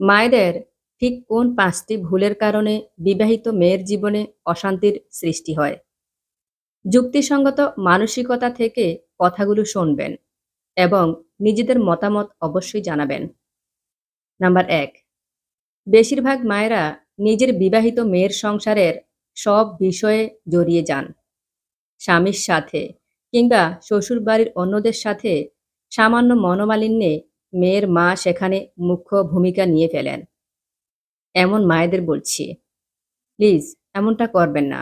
মায়েদের ঠিক কোন পাঁচটি ভুলের কারণে বিবাহিত মেয়ের জীবনে অশান্তির সৃষ্টি হয়? যুক্তিসঙ্গত মানসিকতা থেকে কথাগুলো শুনবেন এবং নিজেদের মতামত অবশ্যই জানাবেন। নাম্বার এক, বেশিরভাগ মায়েরা নিজের বিবাহিত মেয়ের সংসারের সব বিষয়ে জড়িয়ে যান। স্বামীর সাথে কিংবা শ্বশুরবাড়ির অন্যদের সাথে সামান্য মনোমালিন্যে মেয়ের মা সেখানে মুখ্য ভূমিকা নিয়ে ফেলেন। এমন মায়েদের বলছি। প্লিজ, এমনটা করবেন না।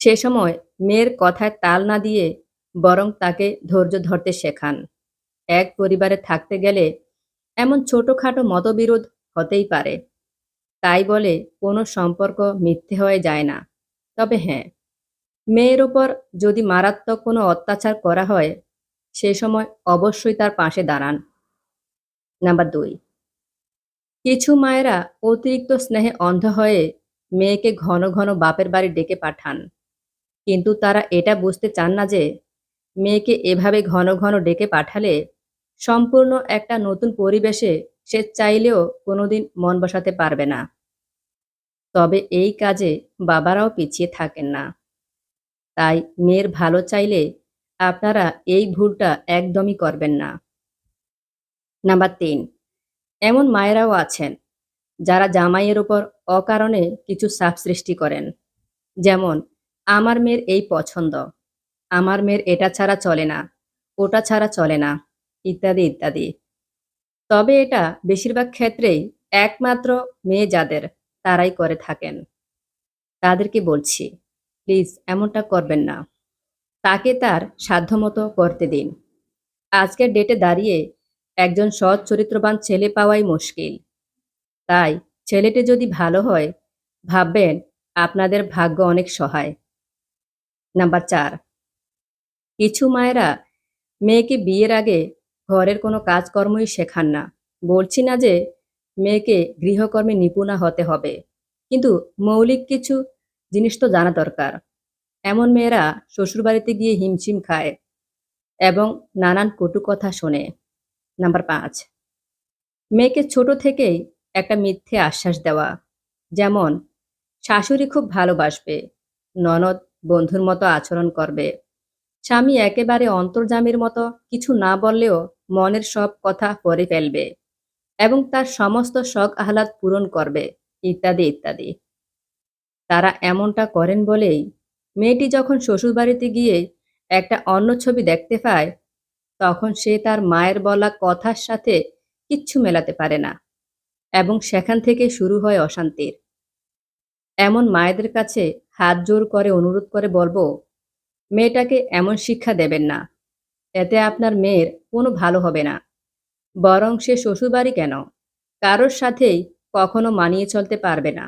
সে সময় মেয়ের কথায় তাল না দিয়ে বরং তাকে ধৈর্য ধরতে শেখান। এক পরিবারে থাকতে গেলে এমন ছোটখাটো মতবিরোধ হতেই পারে। তাই বলে কোনো সম্পর্ক মিথ্যে হয়ে যায় না। তবে হ্যাঁ মেয়ের ওপর যদি মারাত্মক কোনো অত্যাচার করা হয় সে সময় অবশ্যই তার পাশে দাঁড়ান। নাম্বার দুই। কিছু মায়েরা অতিরিক্ত স্নেহে অন্ধ হয়ে মেয়েকে ঘন ঘন বাপের বাড়ি ডেকে পাঠান। কিন্তু তারা এটা বুঝতে চান না যে মেয়েকে এভাবে ঘন ঘন ডেকে পাঠালে সম্পূর্ণ একটা নতুন পরিবেশে সে চাইলেও কোনোদিন মন বসাতে পারবে না। তবে এই কাজে বাবারাও পিছিয়ে থাকেন না। তাই মেয়ের ভালো চাইলে আপনারা এই ভুলটা একদমই করবেন না। নাম্বার তিন, এমন মায়েরাও আছেন যারা জামাইয়ের ওপর অকারণে কিছু সাপ সৃষ্টি করেন। যেমন, আমার মেয়ের এই পছন্দ, আমার মেয়ের এটা ছাড়া চলে না, ওটা ছাড়া চলে না, ইত্যাদি ইত্যাদি। তবে এটা বেশিরভাগ ক্ষেত্রেই একমাত্র মেয়ে যাদের, তারাই করে থাকেন। তাদেরকে বলছি, প্লিজ এমনটা করবেন না। তাকে তার সাধ্যমতো করতে দিন। আজকের ডেটে দাঁড়িয়ে একজন সৎ চরিত্রবান ছেলে পাওয়াই মুশকিল। তাই ছেলেটি যদি ভালো হয়, ভাববেন আপনাদের ভাগ্য অনেক সহায়। নাম্বার চার। কিছু মায়েরা মেয়েকে বিয়ের আগে ঘরের কোনো কাজকর্মই শেখান না। বলছি না যে মেয়েকে গৃহকর্মে নিপুণা হতে হবে। কিন্তু মৌলিক কিছু জিনিস তো জানা দরকার। এমন মেয়েরা শ্বশুরবাড়িতে গিয়ে হিমশিম খায় এবং নানান কটু কথা শোনে। নাম্বার পাঁচ, মেয়েকে ছোট থেকেই একটা মিথ্যে আশ্বাস দেওয়া। যেমন, শাশুড়ি খুব ভালোবাসবে, ননদ বন্ধুর মতো আচরণ করবে। স্বামী একেবারে অন্তর্জামের মতো কিছু না বললেও মনের সব কথা পরে ফেলবে এবং তার সমস্ত শখ আহ্লাদ পূরণ করবে। ইত্যাদি ইত্যাদি। তারা এমনটা করেন বলেই মেয়েটি যখন শ্বশুরবাড়িতে গিয়ে একটা অন্য ছবি দেখতে পায়, তখন সে তার মায়ের বলা কথার সাথে কিচ্ছু মেলাতে পারে না এবং সেখান থেকে শুরু হয় অশান্তির। এমন মায়েদের কাছে হাত জোর করে অনুরোধ করে বলব, মেয়েটাকে এমন শিক্ষা দেবেন না, এতে আপনার মেয়ের কোনো ভালো হবে না। বরং সে শ্বশুরবাড়ি কেন? কারোর সাথেই কখনো মানিয়ে চলতে পারবে না।